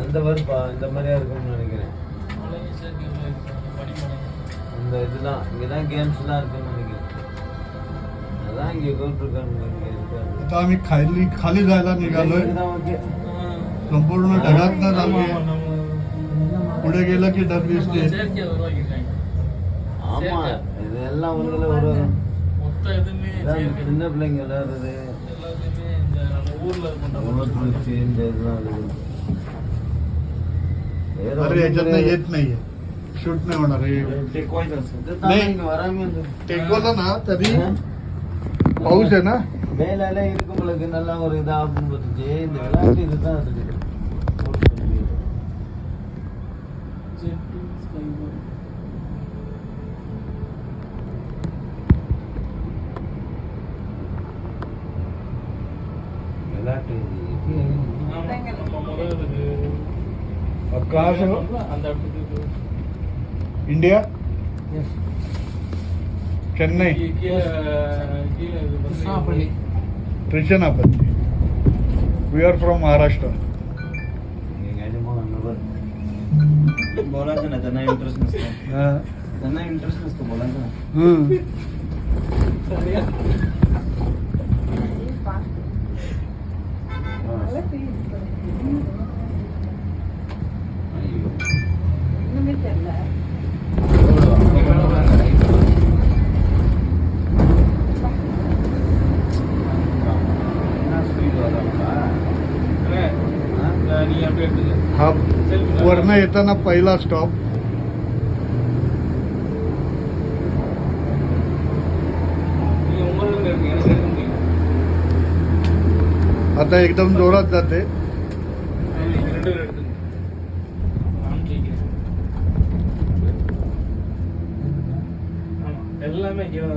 அந்த வருப்பா இந்த மாதிரியா இருக்கும்னு நினைக்கிறேன் அந்த இதெல்லாம் இங்கே தான் கேம்ஸ்லாம் இருக்குன்னு நினைக்கிறேன் அதான் இங்கே போட்டிருக்காங்க இங்கே இருக்காது आता आम्ही खाली खाली जायला निघालोय இதுதான் okay. संपूर्ण ढगात न चालली पुढे गेलं की ढग दिसते ஆமா இதெல்லாம் உங்களை ஒரு மொத்தம் எதுவுமே இதான் செயற்கை. சின்ன பிள்ளைங்க விளையாடுறது எல்லாத்தையுமே இந்த நம்ம ஊர்ல கொண்ட உணர்ச்சி இந்த இதெல்லாம் இருக்குது வேற अरे ஒண்ணும் याच्यात கிடையாது. येत नाहीये शूट नाही होणार हे இதுதான் नाही. இங்க வராம இருந்தது. टेकवलं ना तरी पाऊस आहे ना மேல எல்லாம் இருக்கவங்களுக்கு நல்லா ஒரு இதா அப்படின்னு பார்த்துச்சு இந்த விளையாட்டு இதுதான் இருக்குது ஒரு சொல்லி. Jet, ski board. விளையாட்டு இது. Cars are- And that would be good. India? Chennai. K- K- uh, K- are from Maharashtra बोलायचं नाही त्यांना इंटरेस्ट नसतो. त्यांना इंटरेस्ट नसतो बोलायचं नाही. हा वरनं येताना पहिला स्टॉप நீங்க உங்களுக்கு எடுங்க எனக்கு எடுக்க முடியும் आता एकदम जोरात जाते நீங்க ரெண்டு பேரும் எடுத்துங்க நான் கேட்கிறேன் ஆமா எல்லாமே கீழே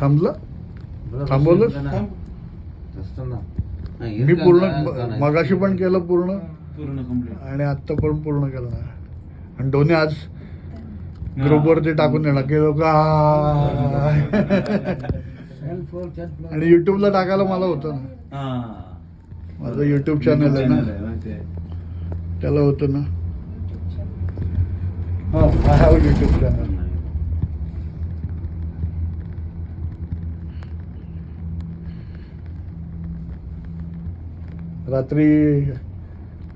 थांबलं? थांबवलं? मी पूर्ण मगाशी पण केलं पूर्ण. आणि आत्ता पण पूर्ण केलं आणि दोन्ही आज ग्रुपवरती टाकून देणार. की लोक आणि युट्यूबला टाकायला मला होतं ना. माझं युट्यूब चॅनल आहे ना. त्याला होतं ना. हा. हॅव युट्यूब चॅनल रात्री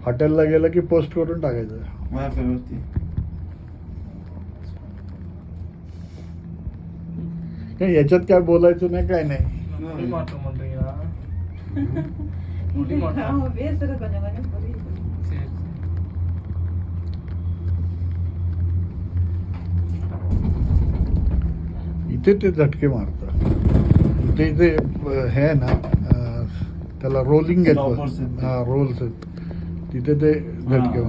हॉटेलला गेलं की पोस्ट करून टाकायचं. वायफायवरती नाही याच्यात काय बोलायचं नाही काय नाही. इथे ते झटके मारतात. इथे इथे हे आहे ना त्याला रोलिंग येत हा रोल्स तिथे ते झटके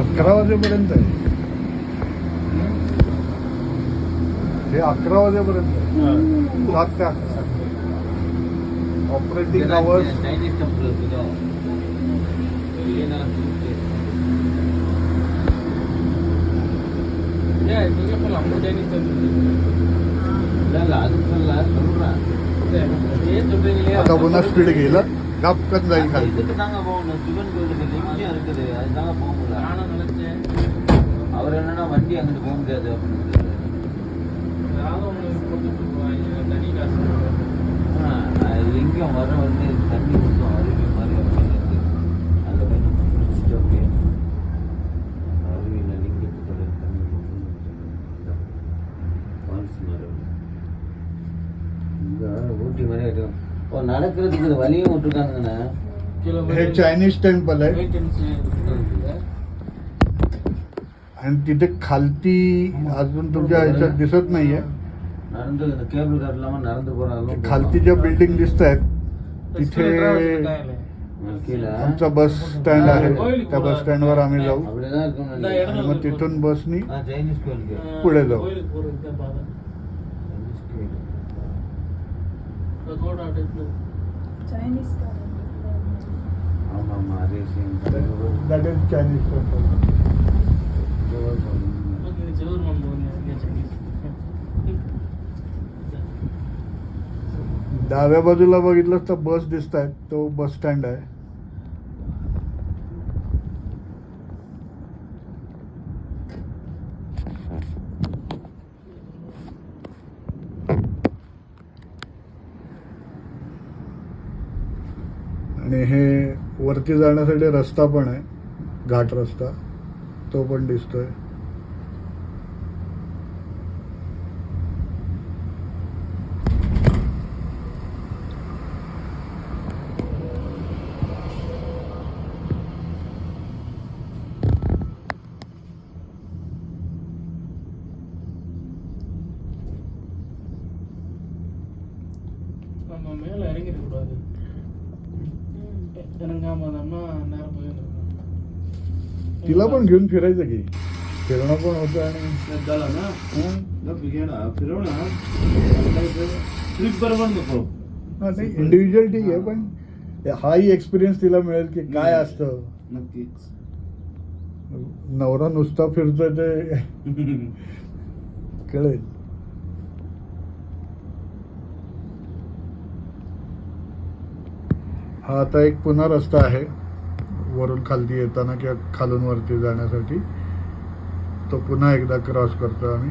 अकरा वाजेपर्यंत आहे. हे अकरा वाजेपर्यंत आहे. सात ते अकरा ऑपरेटिंग आवर्स சைனீஸ் டெம்பிள் இருக்குதோ இல்லைன்னா ஏன், இதுக்கே போலாம். நம்ம Chinese temple. இல்ல இல்ல அது சொல்ல சொல்றேன் ஏன் சொல்றீங்களே आता पुन्हा स्पीड गेलं गपकन जाईल खाली இதுக்கு தாங்க போகணும் சிவன் கோயிலுக்கு லிங்கம் இருக்குது அதுதாங்க போக முடியல நானும் நினைச்சேன் அவர் என்னன்னா வண்டி அங்கிட்டு போக முடியாது அப்படின்னு சேஃப்டி மாதிரி இருக்கும் இப்போ நடக்கிறதுக்கு இது வழியும் விட்டுருக்கானுங்கண்ணா किलो हे चायनीज टेम्पल आहे आणि तिथे खालती अजून तुमच्या ह्याच्यात दिसत नाहीये நடந்து இந்த கேபிள் கார் இல்லாமல் நடந்து போகிறாலும் खालती ज्या बिल्डिंग दिसत आहेत तिथे கீழே आमचा बस स्टँड आहे त्या बस स्टँडवर आम्ही जाऊ அப்படிதான் இருக்கும் இந்த நினைக்கிறேன். आणि मग तिथून बसनी ஆ Chinese but what are they blue? Chinese that is Chinese temple. Okay, Jewar Mongolia, Chinese. डाव्या बाजूला बघितलं तर बस दिसत आहेत तो बस स्टँड आहे आणि हे वरती जाण्यासाठी रस्ता पण आहे घाट रस्ता तो पण दिसतोय நம்ம மேல இறங்கிட तिला पण घेऊन फिरायचं की. फिरणं पण होतं आणि झालं ना? ट्रिप बरोबर नको. नाही इंडिव्हिज्युअल ठीक आहे पण हाही एक्सपिरियन्स तिला मिळेल की काय असतं. नक्कीच. नवरा नुसता फिरतोय ते. कळेल. हा आता एक पुन्हा रस्ता आहे. वरून खालती येताना किंवा खालून वरती जाण्यासाठी. तो पुन्हा एकदा क्रॉस करतो आम्ही.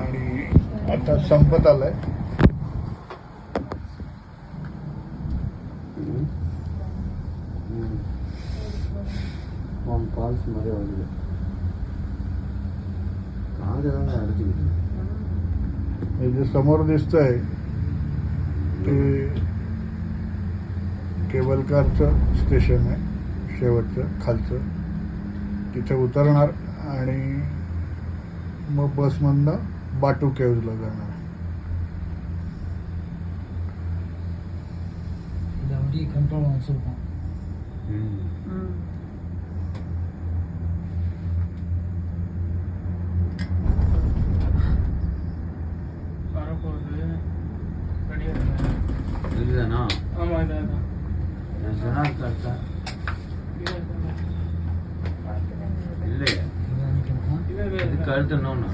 आणि आता संपत आलाय. അപ്പം പാൽസ് हे जे समोर दिसत आहे ते केबल कारचं स्टेशन आहे शेवटचं खालचं. तिथे उतरणार आणि मग बसमधनं बाटू केव्जला जाणार. ਕੱਲ ਤੋਂ ਨਾ ਨਾ